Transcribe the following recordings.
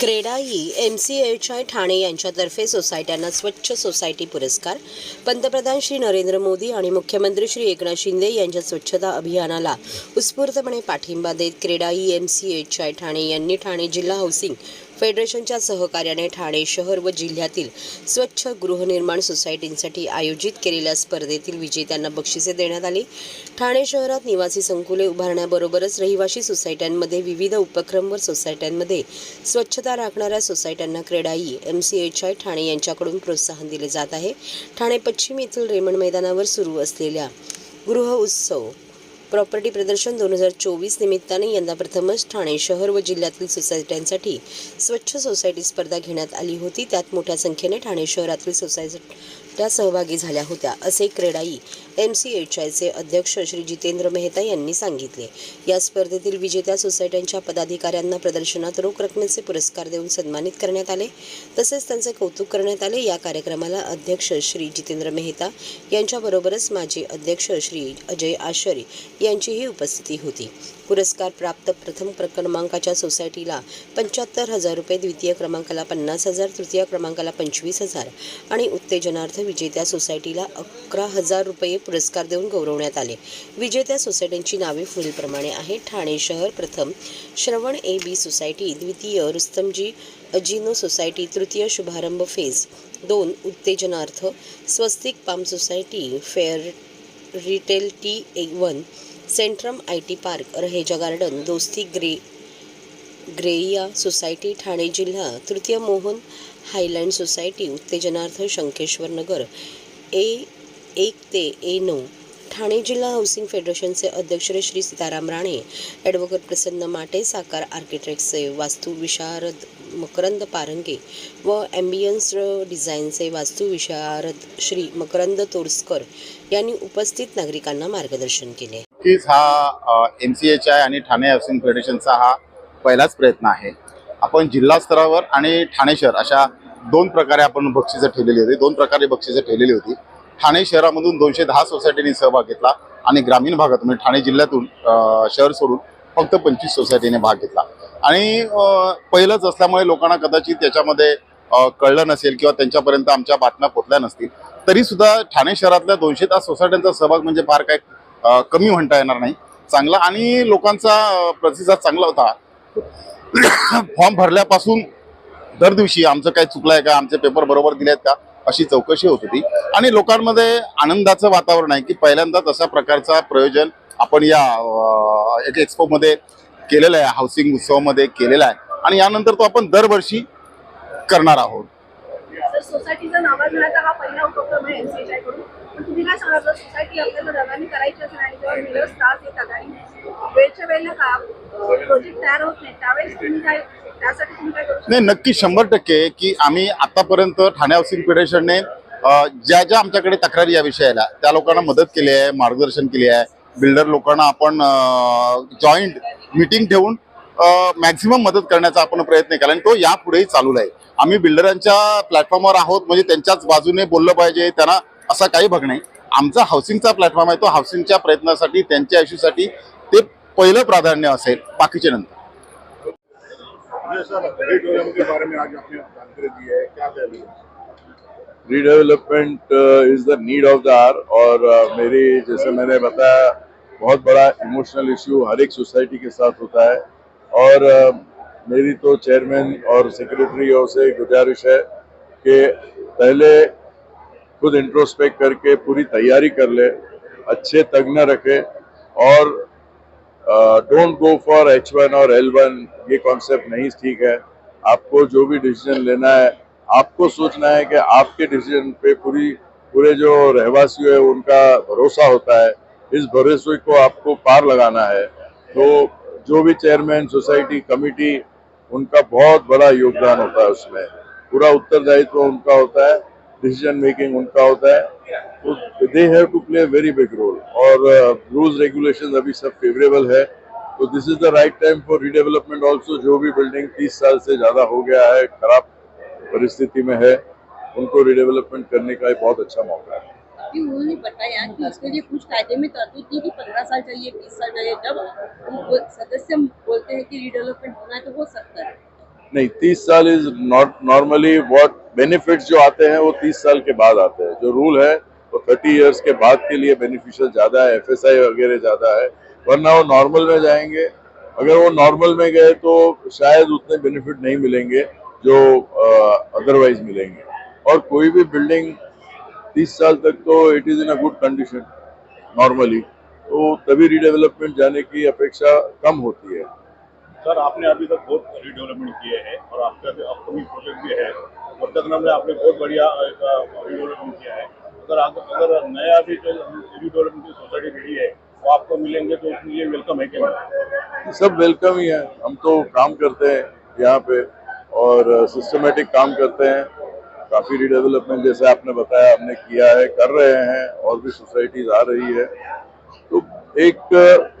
CREDAI M C H I Thane यांच्यातर्फे सोसायट्यांना स्वच्छ सोसायटी पुरस्कार. पंतप्रधान श्री नरेंद्र मोदी आणि मुख्यमंत्री श्री एकनाथ शिंदे यांच्या स्वच्छता अभियानाला उत्स्फूर्तपणे पाठिंबा देत CREDAI M C H I Thane यांनी ठाणे जिल्हा हाऊसिंग फेडरेशनच्या सहकार्याने ठाणे शहर व जिल्ह्यातील स्वच्छ गृहनिर्माण सोसायटींसाठी आयोजित केलेल्या स्पर्धेतील विजेत्यांना बक्षिसे देण्यात आली. ठाणे शहरात निवासी संकुले उभारण्याबरोबरच रहिवासी सोसायट्यांमध्ये विविध उपक्रम व सोसायट्यांमध्ये स्वच्छता राखणाऱ्या सोसायट्यांना CREDAI M C H I Thane यांच्याकडून प्रोत्साहन दिले जात आहे. ठाणे पश्चिम येथील रेमंड मैदानावर सुरू असलेल्या गृह उत्सव प्रॉपर्टी प्रदर्शन दोन हजार चोवीस निमित्ताने यंदा प्रथमच ठाणे शहर व जिल्ह्यातील सोसायट्यांसाठी स्वच्छ सोसायटी स्पर्धा घेण्यात आली होती. त्यात मोठ्या संख्येने ठाणे शहरातील त्या सहभागी झाल्या होत्या असे क्रेडाई एम सी एच आयचे अध्यक्ष श्री जितेंद्र मेहता यांनी सांगितले. या स्पर्धेतील विजेत्या सोसायट्यांच्या पदाधिकाऱ्यांना प्रदर्शनात रोख रकमेचे पुरस्कार देऊन सन्मानित करण्यात आले. तसेच त्यांचे कौतुक करण्यात आले. या कार्यक्रमाला अध्यक्ष श्री जितेंद्र मेहता यांच्याबरोबरच माजी अध्यक्ष श्री अजय आश्चर्य यांचीही उपस्थिती होती. पुरस्कार प्राप्त प्रथम प्र- क्रमांकाच्या सोसायटीला पंच्याहत्तर हजार रुपये द्वितीय क्रमांकाला पन्नास हजार तृतीय क्रमांकाला पंचवीस हजार आणि उत्तेजनार्थ विजेत्या सोसायटीला अकरा हजार रुपये पुरस्कार देऊन गौरवण्यात आले. विजेत्या सोसायट्यांची नावे पुढीलप्रमाणे आहेत ठाणे शहर प्रथम श्रवण ए बी सोसायटी द्वितीय रुस्तमजी अजिनो सोसायटी तृतीय शुभारंभ फेज दोन उत्तेजनार्थ Swastik palm society fair retail T A one Centrum I T park Raheja garden Dosti grey ग्रेया society Thane जिल्हा तृतीय मोहन हायलँड सोसायटी उत्तेजनार्थ शंकेश्वर नगर ए एक ते ए नऊ. ठाणे जिल्हा हाऊसिंग फेडरेशनचे अध्यक्ष श्री सीताराम राणे ॲडव्होकेट प्रसन्न माटे साकार आर्किटेक्टचे वास्तू विशारद मकरंद पारंगे व ॲम्बियन्स डिझाईनचे वास्तू विशारद श्री मकरंद तोरसकर यांनी उपस्थित नागरिकांना मार्गदर्शन केले. नक्कीच हा एम सी एच आय आणि ठाणे हाऊसिंग फेडरेशनचा हा पहिलाच प्रयत्न आहे. आपण जिल्हा स्तरावर आणि ठाणे शहर अशा दोन प्रकारे आपण बक्षिसं ठेवलेली होती. दोन प्रकारे बक्षिसं ठेवलेली होती. ठाणे शहरामधून दोनशे दहा सोसायटीने सहभाग घेतला आणि ग्रामीण भागातून म्हणजे ठाणे जिल्ह्यातून शहर सोडून फक्त पंचवीस सोसायटीने भाग घेतला. आणि पहिलंच असल्यामुळे लोकांना कदाचित त्याच्यामध्ये कळलं नसेल किंवा त्यांच्यापर्यंत आमच्या बातम्या पोचल्या नसतील. तरीसुद्धा ठाणे शहरातल्या दोनशे दहा सोसायट्यांचा सहभाग म्हणजे फार काय कमी म्हणता येणार नाही. चांगला आणि लोकांचा प्रतिसाद चांगला होता. फॉर्म भरल्यापासून दर दिवशी आमचं काय चुकलं आहे का आमचे पेपर बरोबर दिले आहेत का अशी चौकशी होत होती. आणि लोकांमध्ये आनंदाचं वातावरण आहे की पहिल्यांदाच अशा प्रकारचा प्रयोजन आपण या एक एक्सपोमध्ये केलेलं आहे हाऊसिंग उत्सवामध्ये केलेला आहे. आणि यानंतर तो आपण दरवर्षी करणार आहोत. सोसायटीचा नावाजण्याचा हा पहिला उपक्रम आहे एनसीएचआयकडून तुम्ही काय सोसायटी आपल्याला करायची असेल आणि जेव्हा मिलर्स त्रास देतात आणि वेळच्या वेळेला का प्रोजेक्ट तयार होत नाही त्यावेळेस तुम्ही काय त्यासाठी तुम्ही काय करू नाही नक्की शंभर टक्के की आम्ही आतापर्यंत ठाणे हाऊसिंग फेडरेशनने ज्या ज्या आमच्याकडे तक्रारी या विषयाला त्या लोकांना मदत केली आहे मार्गदर्शन केली आहे. बिल्डर लोकांना आपण जॉईंट मीटिंग ठेवून मॅक्झिमम मदत करण्याचा आपण प्रयत्न केला आणि तो यापुढेही चालू आहे आम्ही बिल्डरांच्या प्लॅटफॉर्मवर आहोत म्हणजे त्यांच्याच बाजूने बोललं पाहिजे त्यांना असा काही भाग नाही. आमचा हाऊसिंगचा प्लॅटफॉर्म आहे तो हाऊसिंगच्या प्रयत्नासाठी त्यांच्या आयुष्यासाठी ते पहिलं प्राधान्य असेल बाकीचे नंतर. Redevelopment redevelopment is the need of the hour और uh, मेरी जैसे मैंने बताया बहुत बड़ा इमोशनल इश्यू हर एक सोसाइटी के साथ होता है। और uh, मेरी तो चेयरमैन और सेक्रेटरी से गुजारिश है कि पहले खुद इंट्रोस्पेक्ट करके पूरी तैयारी कर ले, अच्छे तज्ञ रखे, और don't go for H one और एल वन ये कॉन्सेप्ट नहीं ठीक है। आपको जो भी डिसीज़न लेना है, आपको सोचना है कि आपके डिसीज़न पे पूरी, पूरे जो रहवासी है, उनका भरोसा होता है। इस भरोसे को आपको पार लगाना है। तो जो भी चेयरमैन सोसाइटी कमिटी उनका बहुत बड़ा योगदान होता है उसमें। पूरा उत्तरदायित्व उनका होता है। डिसीज़न मेकिंग उनका होता है तो they have to play very big role और रूल्स रेगुलेशन अभी सब फेवरेबल है तो this is the right time for redevelopment also जो भी बिल्डिंग तीस साल से ज़्यादा हो गया है खराब परिस्थिति में है उनको रिडेवलपमेंट करने का एक बहुत अच्छा मौका है। उन्होंने बताया कि उसके लिए कुछ कायदे में थी कि पंद्रह साल चाहिए बीस साल चाहिए जब सदस्य बोलते हैं कि रिडेवलपमेंट होना है तो हो सकता है। नहीं तीस साल is not normally what benefits जो आते हैं, वो तीस साल के बाद आते हैं। जो रूल है, वो थर्टी इयर्स के बाद के लिए बेनिफिशियल ज़्यादा है एफएसआई वगैरह ज़्यादा है, वरना वो नॉर्मल में जाएँगे। अगर वो नॉर्मल में गए तो शायद उतने बेनिफिट नहीं मिलेंगे जो अदरवाइज़ मिलेंगे। और कोई भी बिल्डिंग तीस साल तक तो it is in a good condition normally तो तभी रिडेवलपमेंट जाने की अपेक्षा कम होती है। सर, आपने अभी तक बहुत रिडेवलपमेंट किए हैं और आपका अपकमिंग प्रोजेक्ट भी है। वर्तमान में आपने बहुत बढ़िया रिडेवलपमेंट किया है। अगर आग- अगर नया भी जो रिडेवलपमेंट की सोसाइटी रेडी है, वो आपको मिलेंगे तो उसके लिए वेलकम है कि नहीं? सब वेलकम ही है। हम तो काम करते हैं यहाँ पे और सिस्टमेटिक काम करते हैं। काफ़ी रिडेवलपमेंट जैसे आपने बताया, हमने किया है, कर रहे हैं और भी सोसाइटीज आ रही है। तो एक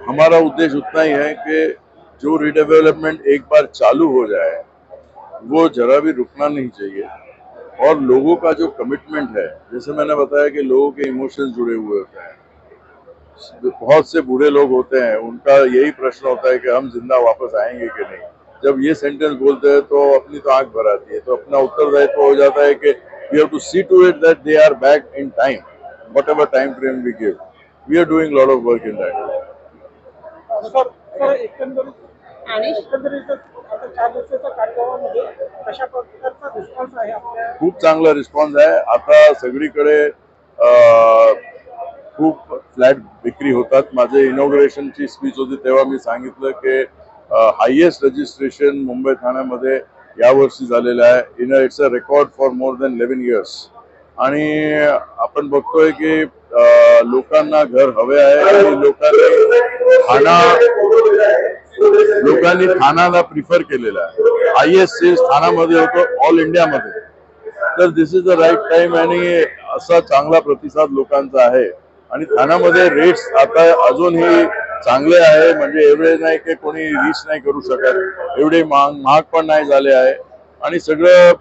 हमारा उद्देश्य उतना ही है कि जो रिडेवलपमेंट एक बार चालू हो जाए, वो जरा भी रुकना नहीं चाहिए। और लोगों का जो कमिटमेंट है, जैसे मैंने बताया कि लोगों के इमोशंस जुड़े हुए होते हैं। बहुत से बूढ़े लोग होते हैं, उनका यही प्रश्न होता है कि हम ज़िंदा वापस आएँगे कि नहीं? जब ये सेंटेंस बोलते हैं तो अपनी तो आँख भर आती है तो अपना उत्तरदायित्व हो जाता है कि we have to see to it that they are back in time whatever time frame we give we are doing lot of work in that आणि खूप चांगला रिस्पॉन्स आहे. आता सगळीकडे खूप फ्लॅट विक्री होतात. माझे इनॉग्रेशनची स्पीच होती तेव्हा मी सांगितलं की हायएस्ट रजिस्ट्रेशन मुंबई ठाण्यामध्ये यावर्षी झालेलं आहे. In it's a record for more than eleven years आणि आपण बघतोय की लोकांना घर हवे आहे आणि लोकांनी ठाणा लोकांनी ठाण्याला प्रिफर केलेलं आहे. हायएस्ट सेल्स ठाण्यामध्ये होतो ऑल इंडियामध्ये तर this is the right time आणि असा चांगला प्रतिसाद लोकांचा आहे. आणि ठाण्यामध्ये रेट्स आता अजूनही चांगले आहे म्हणजे एवढे नाही की कोणी रीच नाही करू शकत. एवढे महाग महाग पण नाही झाले आहे. आणि सगळं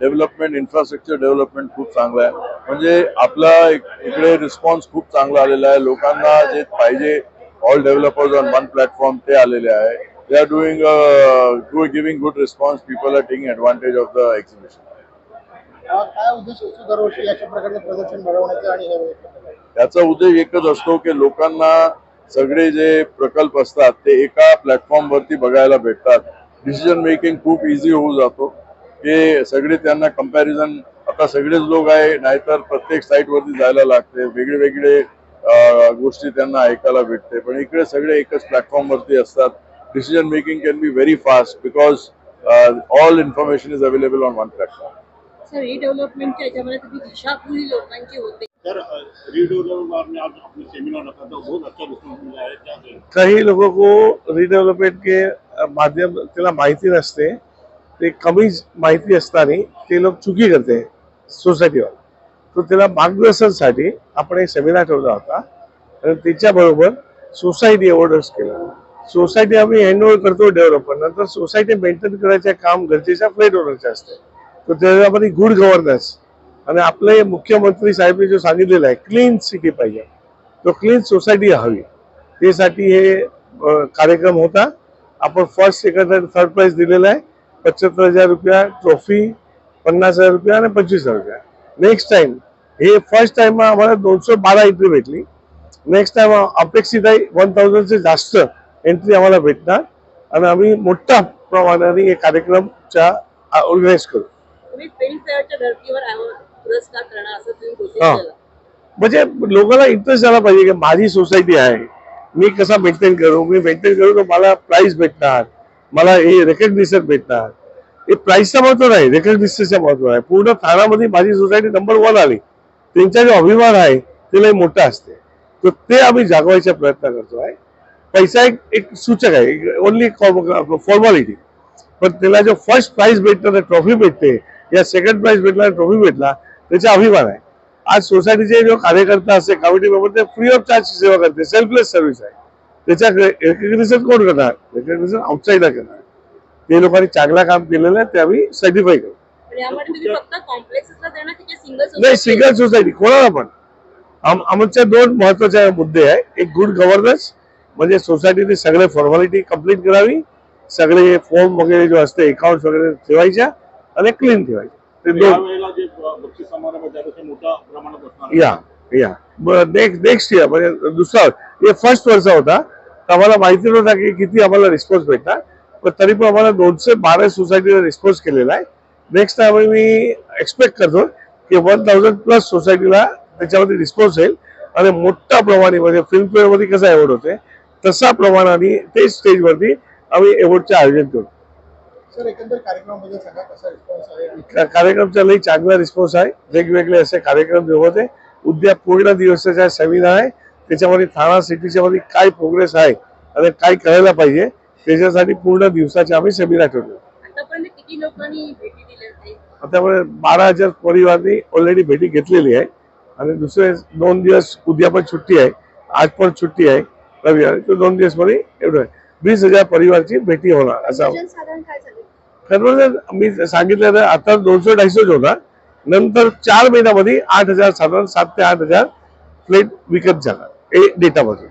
डेव्हलपमेंट इन्फ्रास्ट्रक्चर डेव्हलपमेंट खूप चांगलं आहे. म्हणजे आपला इकडे रिस्पॉन्स खूप चांगला आलेला आहे. लोकांना जे पाहिजे all developers on one platform ते आलेले आहे they are doing good giving good response people are taking advantage of the exhibition काय उद्देश दरवर्षी अशा प्रकारचे प्रदर्शन आणि हे त्याचा उद्देश एकच असतो की लोकांना सगळे जे प्रकल्प असतात ते एका प्लॅटफॉर्म वरती बघायला भेटतात. डिसिजन मेकिंग खूप इझी होऊन जातो. की सगळे त्यांना कंपॅरिझन आता सगळेच लोक आहे नाहीतर प्रत्येक साईट वरती जायला लागते. वेगळे वेगळे गोष्टी त्यांना ऐकायला भेटते. पण इकडे सगळे एकच प्लॅटफॉर्म वरती असतात. Decision making can be very fast because all information is available on one platform sir रिडेव्हलपमेंटच्या याच्यामध्ये तुम्ही दिशाभूल लोकांची होते. लोगों को रिडेव्हलपमेंट के माध्यम त्याला माहिती नसते. ते कमी माहिती असताना ते लोक चुकी करते सोसायटीवर तर त्याला मार्गदर्शनसाठी आपण एक सेमिनार ठेवला होता. आणि त्याच्याबरोबर सोसायटी ऑर्डर्स केलं. सोसायटी आम्ही हँडओव्हर करतो डेव्हलपर नंतर सोसायटी मेंटेन करायचे काम गरजेच्या फ्लॅट ओनरचे असते तर त्याच्यामध्ये गुड गव्हर्नन्स आणि आपले मुख्यमंत्री साहेबांनी जो सांगितलेलं आहे क्लीन सिटी पाहिजे. तो क्लीन सोसायटी हवी. त्यासाठी हे कार्यक्रम होता. आपण फर्स्ट सेकंड आणि थर्ड प्राईज दिलेला आहे. पंच्याहत्तर हजार रुपया ट्रॉफी पन्नास हजार रुपया आणि पंचवीस हजार रुपया. नेक्स्ट टाइम हे फर्स्ट टाइम आम्हाला दोनशे बारा एंट्री भेटली. नेक्स्ट टाइम अपेक्षित आहे वन थाउजंडचे जास्त एंट्री आम्हाला भेटणार. आणि आम्ही मोठ्या प्रमाणाने हे कार्यक्रमच्या ऑर्गनाईज करू. हा. म्हणजे लोकांना इंटरेस्ट झाला पाहिजे की माझी सोसायटी आहे. मी कसा मेंटेन करू? मी मेंटेन करू तर मला प्राइस भेटणार. मला हे रेकग्निशन भेटणार. हे प्राइसचं महत्त्व नाही रेकग्निशनचं महत्त्व आहे पूर्ण ठाण्यामध्ये माझी सोसायटी नंबर वन आली. त्यांचा जो अभिमान आहे ते लय मोठा असते. तर ते आम्ही जागवायचा प्रयत्न करतो आहे. पैसा एक एक सूचक आहे. ओनली फॉर्मॅलिटी पण त्याला जो फर्स्ट प्राईज भेटणार ट्रॉफी भेटते. या सेकंड प्राईज भेटला ट्रॉफी भेटला त्याचा अभिमान आहे. आज सोसायटीचे जो कार्यकर्ता असते कमिटी मेंबर ते फ्री ऑफ चार्ज सेवा करते. सेल्फलेस सर्व्हिस आहे. त्याच्या रेकग्निशन कोण करणार? रेकग्निशन आउटसाईडर करणार. ते लोकांनी चांगलं काम केलेलं आहे ते आम्ही सर्टिफाय करू. नाही सिंगल सोसायटी कोणाला पण. आम- आमच्या दोन महत्त्वाचे मुद्दे आहे एक गुड गव्हर्नन्स म्हणजे सोसायटीने सगळे फॉर्मॅलिटी कंप्लीट करावी सगळे फॉर्म वगैरे जो असते अकाउंट वगैरे ठेवायच्या आणि क्लीन ठेवायच्या. ते दोन. या या. नेक्स्ट नेक्स्ट इयर म्हणजे दुसरा हे फर्स्ट वर्ष होता. तर आम्हाला माहिती नव्हता की किती आम्हाला रिस्पॉन्स भेटणार. पण तरी पण आम्हाला दोनशे बारा सोसायटीला रिस्पॉन्स केलेला आहे. नेक्स्ट टाइम मी एक्सपेक्ट करतो की वन थाउजंड प्लस सोसायटीला त्याच्यामध्ये रिस्पॉन्स येईल आणि मोठ्या प्रमाणे म्हणजे फिल्मफेअरमध्ये कसा अवॉर्ड होते तसा प्रमाणाने ते स्टेजवरती आम्ही अवॉर्डचे आयोजन करू. कार्यक्रमचा लई चांगला रिस्पॉन्स आहे. वेगवेगळे असे कार्यक्रम जे होते उद्या पूर्ण दिवसाचा सेमिनार आहे. त्याच्यामध्ये ठाणा सिटीच्या मध्ये काय प्रोग्रेस आहे आणि काय करायला पाहिजे त्याच्यासाठी पूर्ण दिवसाचे आम्ही सेमिनार ताई? आतापर्यंत बारा हजार परिवारांनी ऑलरेडी भेटी घेतलेली आहे. आणि दुसरे दोन दिवस उद्या पण सुट्टी आहे आज पण सुट्टी आहे रविवार तो दोन दिवसमध्ये एवढं वीस हजार परिवारची भेटी होणार असं झालं? ठरवलं मी सांगितलं तर आता दोनशे अडीचशेच होता नंतर चार महिन्यामध्ये आठ हजार साधारण सात ते आठ हजार प्लेट विकत झाला हे डेटामध्ये